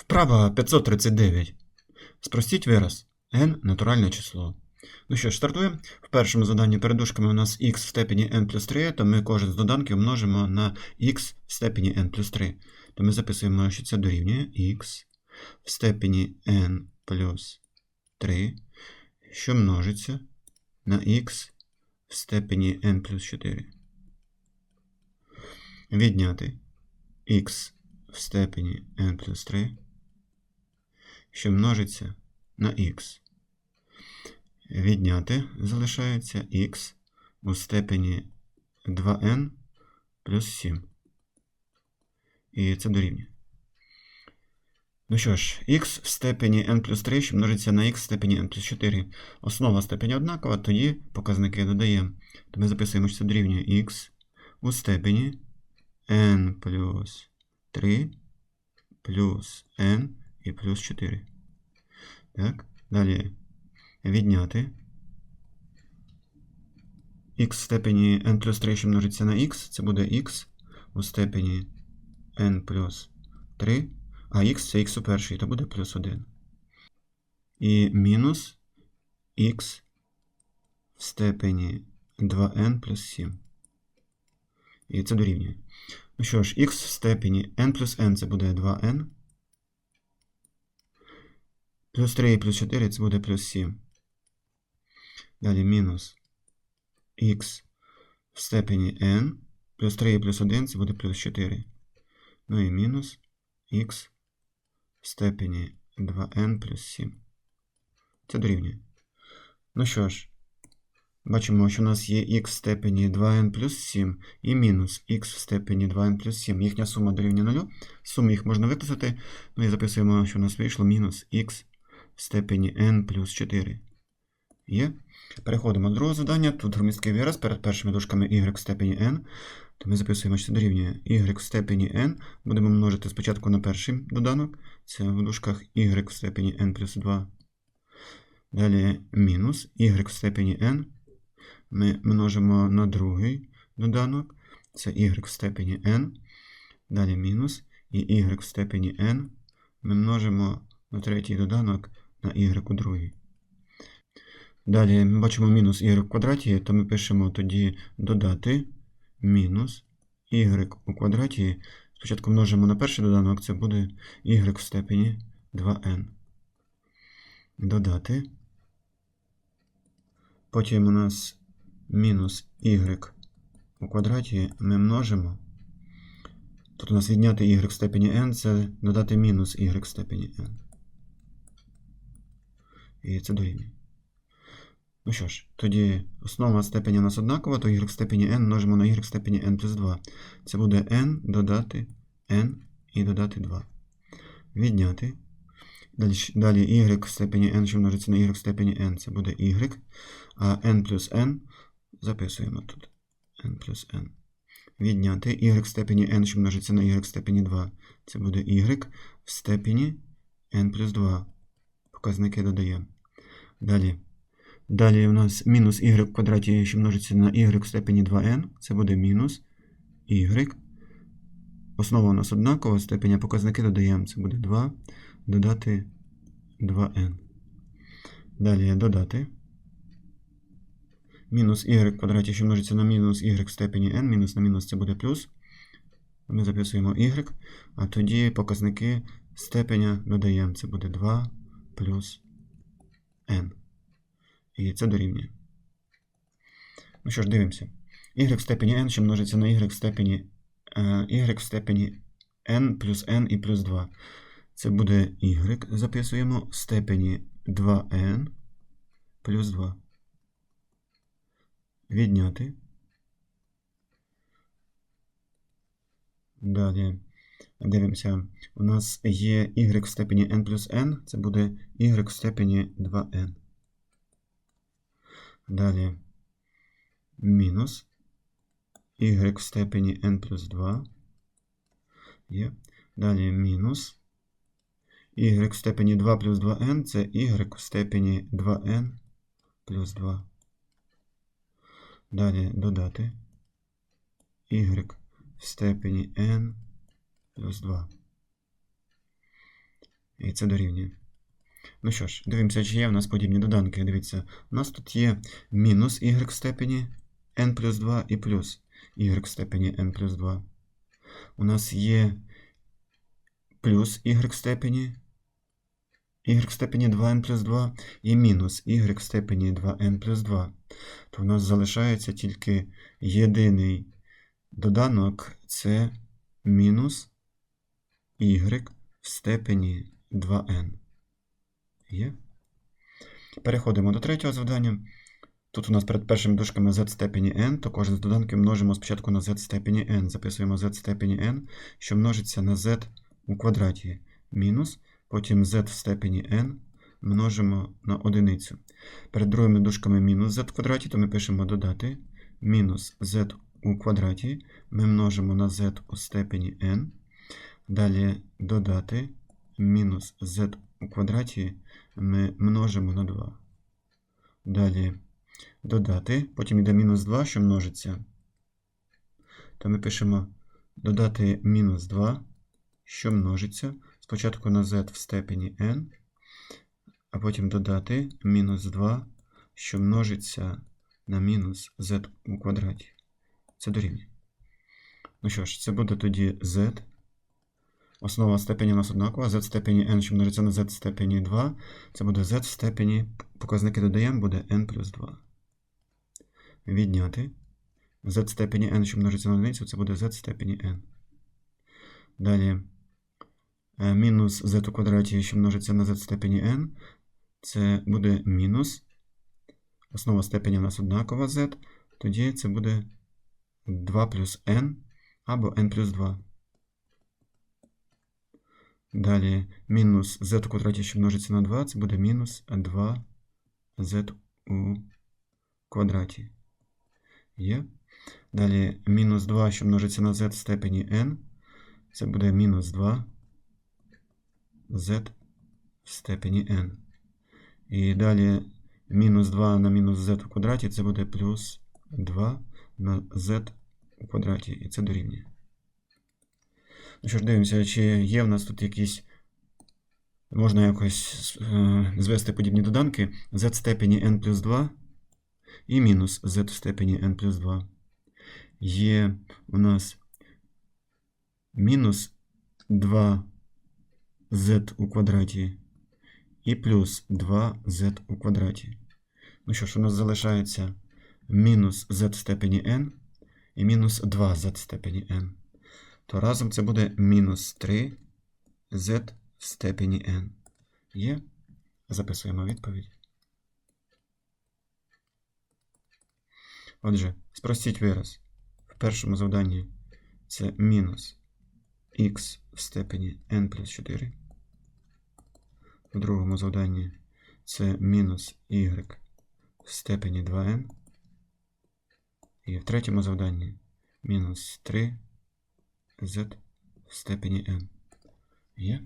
Вправа 539. Спростіть вираз n натуральне число. Ну що ж, стартуємо. В першому заданні перед дужками у нас x в степені n плюс 3, то ми кожен з доданків множимо на x в степені n плюс 3. То ми записуємо, що це дорівнює x в степені n плюс 3, що множиться на x в степені n плюс 4. Відняти x в степені n плюс 3, що множиться на x. Відняти залишається x у степені 2n плюс 7. І це дорівнює. Ну що ж, x в степені n плюс 3, що множиться на x в степені n плюс 4. Основа степені однакова, тоді показники додаємо. То ми записуємо, що це дорівнює x у степені n плюс 3 плюс n і плюс 4. Так, далі відняти x в степені n плюс 3, що множиться на x, це буде x у степені n плюс 3, а x це x у першій, то буде плюс 1. І мінус x в степені 2n плюс 7. І це дорівнює. Ну що ж, x в степені n плюс n це буде 2n. Плюс 3 і плюс 4 це буде плюс 7. Далі мінус х в степені n. Плюс 3 і плюс 1 це буде плюс 4. Ну і мінус х в степені 2n плюс 7. Це дорівнює. Ну що ж, бачимо, що у нас є х в степені 2n плюс 7 і мінус х в степені 2n плюс 7. Їхня сума дорівнює 0. Суму їх можна виписати. Ну і записуємо, що у нас вийшло мінус х в степені n плюс 4. Є. Переходимо до другого завдання. Тут громісткий вираз перед першими дужками y в степені n. То ми записуємо, що дорівнює y в степені n. Будемо множити спочатку на перший доданок. Це в дужках y в степені n плюс 2. Далі мінус y в степені n. Ми множимо на другий доданок. Це y в степені n. Далі мінус. І y в степені n. Ми множимо на третій доданок на y у другій. Далі ми бачимо мінус y в квадраті, то ми пишемо тоді додати мінус y у квадраті. Спочатку множимо на перший доданок, це буде y в степені 2n. Додати. Потім у нас мінус y у квадраті ми множимо. Тут у нас відняти y в степені n, це додати мінус y в степені n. І це дорівнює. Ну що ж, тоді основа степені у нас однакова, то y в степені n множимо на y в степені n плюс 2. Це буде n додати n і додати 2. Відняти. Далі, далі y в степені n, що множиться на y в степені n, це буде y. А n плюс n записуємо тут. n плюс n. Відняти y в степені n, що множиться на y в степені 2. Це буде y в степені n плюс 2. Показники додаємо. Далі. Далі у нас мінус y в квадраті, що множиться на y в степені 2n. Це буде мінус y. Основа у нас однакова, степені показники додаємо. Це буде 2. Додати 2n. Далі додати. Мінус y в квадраті, що множиться на мінус y в степені n. Мінус на мінус це буде плюс. Ми записуємо y. А тоді показники степеня додаємо. Це буде 2 плюс n. І це дорівнює. Ну що ж, дивимося. y в степені n, що множиться на y в степені е, y в степені n плюс n і плюс 2. Це буде y, записуємо в степені 2n плюс 2. Відняти. Далі дивимося. У нас є y в степені n плюс n, це буде y в степені 2n. Далі мінус y в степені n плюс 2. Є. Далі мінус y в степені 2 плюс 2n це y в степені 2n плюс 2. Далі додати y в степені n плюс 2. І це дорівнює. Ну що ж, дивимося, чи є в нас подібні доданки. Дивіться, у нас тут є мінус y в степені n плюс 2 і плюс y в степені n плюс 2. У нас є плюс y в степені y в степені 2n плюс 2 і мінус y в степені 2n плюс 2. То в нас залишається тільки єдиний доданок це мінус y в степені 2n. Є. Переходимо до третього завдання. Тут у нас перед першими дужками z в степені n, то кожен з доданків множимо спочатку на z в степені n. Записуємо z в степені n, що множиться на z у квадраті. Мінус, потім z в степені n множимо на одиницю. Перед другими дужками мінус z в квадраті, то ми пишемо додати мінус z у квадраті. Ми множимо на z у степені n. Далі додати мінус z у квадраті ми множимо на 2. Далі додати, потім йде мінус 2, що множиться. То ми пишемо додати мінус 2, що множиться. Спочатку на z в степені n, а потім додати мінус 2, що множиться на мінус z у квадраті. Це дорівнює. Ну що ж, це буде тоді z. Основа степені у нас однакова. z в степені n, що множиться на z в степені 2. Це буде z в степені, показники додаємо, буде n плюс 2. Відняти. z в степені n, що множиться на одиницю, це буде z в степені n. Далі е, мінус z у квадраті, що множиться на z в степені n, це буде мінус. Основа степені у нас однакова z. Тоді це буде 2 плюс n або n плюс 2. Далі мінус z у квадраті, що множиться на 2, це буде мінус 2z у квадраті. Є. Далі мінус 2, що множиться на z в степені n, це буде мінус 2 z в степені n. І далі мінус 2 на мінус z у квадраті, це буде плюс 2 на z у квадраті. І це дорівнює. Ну що ж, дивимося, чи є в нас тут якісь. Можна якось е, звести подібні доданки z в степені n плюс 2 і мінус z в степені n плюс 2. Є у нас мінус 2z у квадраті і плюс 2z у квадраті. Ну що ж, у нас залишається мінус z в степені n і мінус 2z в степені n то разом це буде мінус 3 z в степені n. Є? Записуємо відповідь. Отже, спростіть вираз. В першому завданні це мінус х в степені n плюс 4. В другому завданні це мінус y в степені 2n. І в третьому завданні мінус 3 z в степені n. Є?